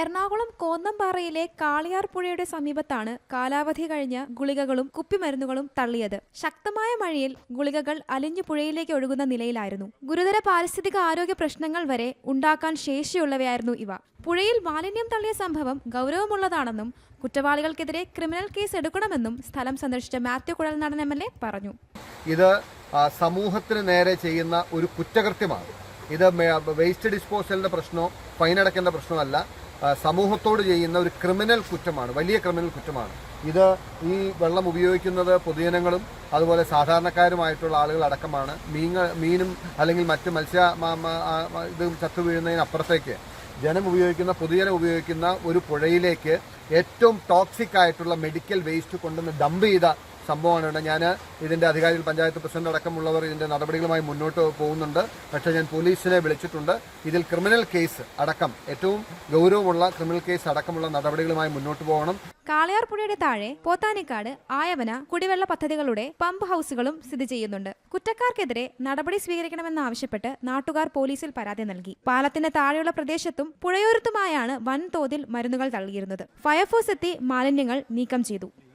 എറണാകുളം കോന്നമ്പാറയിലെ കാളിയാർ പുഴയുടെ സമീപത്താണ് കാലാവധി കഴിഞ്ഞ ഗുളികകളും കുപ്പിമരുന്നുകളും തള്ളിയത്. ശക്തമായ മഴയിൽ ഗുളികകൾ അലിഞ്ഞു പുഴയിലേക്ക് ഒഴുകുന്ന നിലയിലായിരുന്നു. ഗുരുതര പാരിസ്ഥിതിക ആരോഗ്യ പ്രശ്നങ്ങൾ വരെ ഉണ്ടാക്കാൻ ശേഷിയുള്ളവയായിരുന്നു ഇവ. പുഴയിൽ മാലിന്യം തള്ളിയ സംഭവം ഗൗരവമുള്ളതാണെന്നും കുറ്റവാളികൾക്കെതിരെ ക്രിമിനൽ കേസ് എടുക്കണമെന്നും സ്ഥലം സന്ദർശിച്ച മാത്യു കുഴൽ നടൻ എം പറഞ്ഞു. ഇത് സമൂഹത്തിന് നേരെ ചെയ്യുന്ന ഒരു കുറ്റകൃത്യമാണ്. ഇത് വേസ്റ്റ് ഡിസ്പോസലിന്റെ പ്രശ്നമോ ഫൈൻ അടയ്ക്കേണ്ട പ്രശ്നമല്ല. സമൂഹത്തോട് ചെയ്യുന്ന ഒരു ക്രിമിനൽ കുറ്റമാണ് വലിയ ക്രിമിനൽ കുറ്റമാണ്. ഇത് ഈ വെള്ളം ഉപയോഗിക്കുന്നത് പൊതുജനങ്ങളും അതുപോലെ സാധാരണക്കാരുമായിട്ടുള്ള ആളുകൾ അടക്കമാണ്. മീൻ മീനും അല്ലെങ്കിൽ മറ്റ് മത്സ്യ ഇത് ചത്തു വീഴുന്നതിനപ്പുറത്തേക്ക് ജനം ഉപയോഗിക്കുന്ന പൊതുജനം ഉപയോഗിക്കുന്ന ഒരു പുഴയിലേക്ക് ഏറ്റവും ടോക്സിക് ആയിട്ടുള്ള മെഡിക്കൽ വേസ്റ്റ് കൊണ്ടുവന്ന് ഡംപ് ചെയ്ത സംഭവമാണ് ഇവിടെ. ഞാൻ ഇതിന്റെ അധികാരികൾ പഞ്ചായത്ത് പ്രസിഡന്റ് അടക്കമുള്ളവർ ഇതിന്റെ നടപടികളുമായി മുന്നോട്ട് പോകുന്നുണ്ട്. പക്ഷേ ഞാൻ പോലീസിനെ വിളിച്ചിട്ടുണ്ട്. ഇതിൽ ക്രിമിനൽ കേസ് അടക്കം ഏറ്റവും ഗൗരവമുള്ള ക്രിമിനൽ കേസ് അടക്കമുള്ള നടപടികളുമായി മുന്നോട്ട് പോകണം. കാളിയാർ പുഴയുടെ താഴെ പോത്താനിക്കാട് ആയവന കുടിവെള്ള പദ്ധതികളുടെ പമ്പ് ഹൗസുകളും സ്ഥിതി ചെയ്യുന്നുണ്ട്. കുറ്റക്കാർക്കെതിരെ നടപടി സ്വീകരിക്കണമെന്നാവശ്യപ്പെട്ട് നാട്ടുകാർ പോലീസിൽ പരാതി നൽകി. പാലത്തിന് താഴെയുള്ള പ്രദേശത്തും പുഴയോരത്തുമായാണ് വൻതോതിൽ മരുന്നുകൾ തള്ളിയിരുന്നത്. ഫയർഫോഴ്സ് എത്തി മാലിന്യങ്ങൾ നീക്കം ചെയ്തു.